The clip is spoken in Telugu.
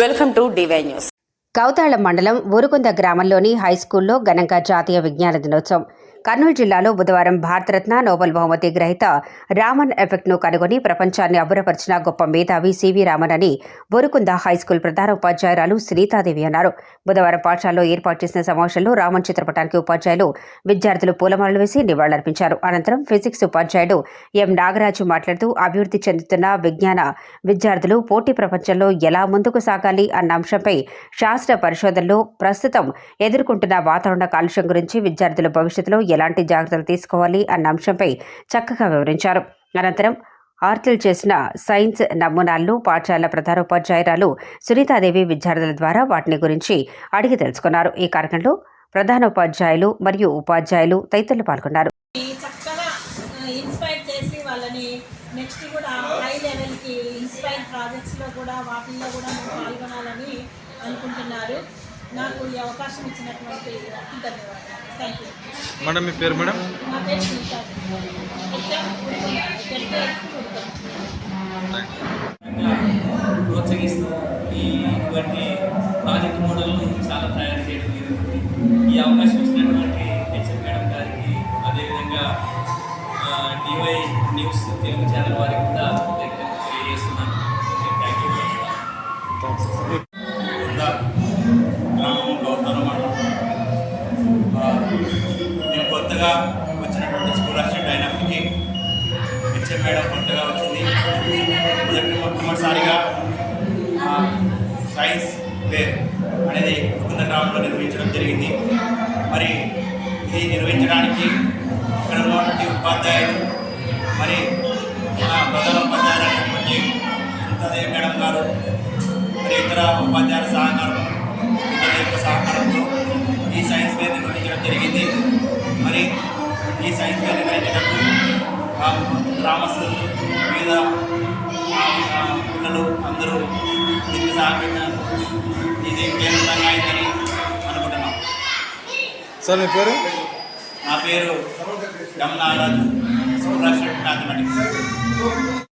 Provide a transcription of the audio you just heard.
Welcome to DY news Kowthala మండలం ఊరుకుంద గ్రామంలోని హైస్కూల్లో ఘనంగా జాతీయ విజ్ఞాన దినోత్సవం. కర్నూలు జిల్లాలో బుధవారం భారతరత్న నోబెల్ బహుమతి గ్రహీత రామన్ ఎఫెక్ట్ను కనుగొని ప్రపంచాన్ని అబ్బురపరిచిన గొప్ప మేధావి సివి రామన్ అని బోరుకుంద హైస్కూల్ ప్రధాన ఉపాధ్యాయురాలు సునీతాదేవి అన్నారు. బుధవారం పాఠశాలలో ఏర్పాటు చేసిన సమావేశంలో రామన్ చిత్రపటానికి ఉపాధ్యాయులు విద్యార్థులు పూలమాలలు వేసి నివాళులర్పించారు. అనంతరం ఫిజిక్స్ ఉపాధ్యాయుడు ఎం. నాగరాజు మాట్లాడుతూ అభివృద్ధి చెందుతున్న విజ్ఞాన విద్యార్థులు పోటీ ప్రపంచంలో ఎలా ముందుకు సాగాలి అన్న అంశంపై శాస్త్ర పరిశోధనలో ప్రస్తుతం ఎదుర్కొంటున్న వాతావరణ కాలుష్యం గురించి విద్యార్థుల భవిష్యత్తులో ఎలాంటి జాగ్రత్తలు తీసుకోవాలి అన్న అంశంపై చక్కగా వివరించారు. అనంతరం ఆర్టిల్ చేసిన సైన్స్ నమూనాలను పాఠశాల ప్రధానోపాధ్యాయురాలు సునీతాదేవి విద్యార్థుల ద్వారా వాటిని గురించి అడిగి తెలుసుకున్నారు. ఈ కార్యక్రమంలో ప్రధానోపాధ్యాయులు మరియు ఉపాధ్యాయులు తదితరులు పాల్గొన్నారు. ఇన్స్పైర్ చేసి వాళ్ళని నెక్స్ట్ కూడా హై లెవెల్కి ఇన్స్పైర్ ప్రాజెక్ట్స్లో కూడా వాటిల్లో కూడా మేము పాల్గొనాలని అనుకుంటున్నారు. నాకు ఈ అవకాశం ఇచ్చినటువంటి ధన్యవాదాలు. థ్యాంక్ యూ మేడం మీ పేరు మేడం? నా పేరు సునీత హెచ్ఎం టెన్త్ ప్రోత్సహిస్తూ ఈ ఇటువంటి ప్రాజెక్ట్ మోడల్ను చాలా తయారు చేయడం జరుగుతుంది ఈ అవకాశం ఇచ్చినటువంటి హెచ్ఎం మేడం గారికి అదేవిధంగా డివై న్యూస్ తెలుగు ఛానల్ వారికి కూడా తెలియజేస్తున్నాను. ఓకే థ్యాంక్ యూ కొత్తగా వచ్చినటువంటి స్కూల్ అసిస్టెంట్ అయినప్పటికీ హెచ్ఎం మేడం కొత్తగా వచ్చింది. మొదటి మొట్టమొదటిసారిగా సైన్స్ ఫేర్ అనేది కొత్త గ్రామంలో నిర్వహించడం జరిగింది. మరి ఇది నిర్వహించడానికి ఇక్కడ ఉన్నటువంటి ఉపాధ్యాయులు మరి మన ప్రధాన ఉపాధ్యాయులు అయినటువంటి సుందరదేవి మేడం గారు మరి ఇతర ఉపాధ్యాయుల సహకారం ఇతరుల యొక్క సహకారంతో ఈ సైన్స్ ఫేర్ నిర్వహించడం జరిగింది. ఈ నిర్వహించినప్పుడు ఆ గ్రామస్తులు ఆ, పిల్లలు అందరూ దీనికి సహకరించారు. ఇది కేంద్రంగా అయిందని అనుకుంటున్నాం. సార్ మీ పేరు? నా పేరు నాగరాజు స్కూల్ అసిస్టెంట్ మ్యాథమెటిక్స్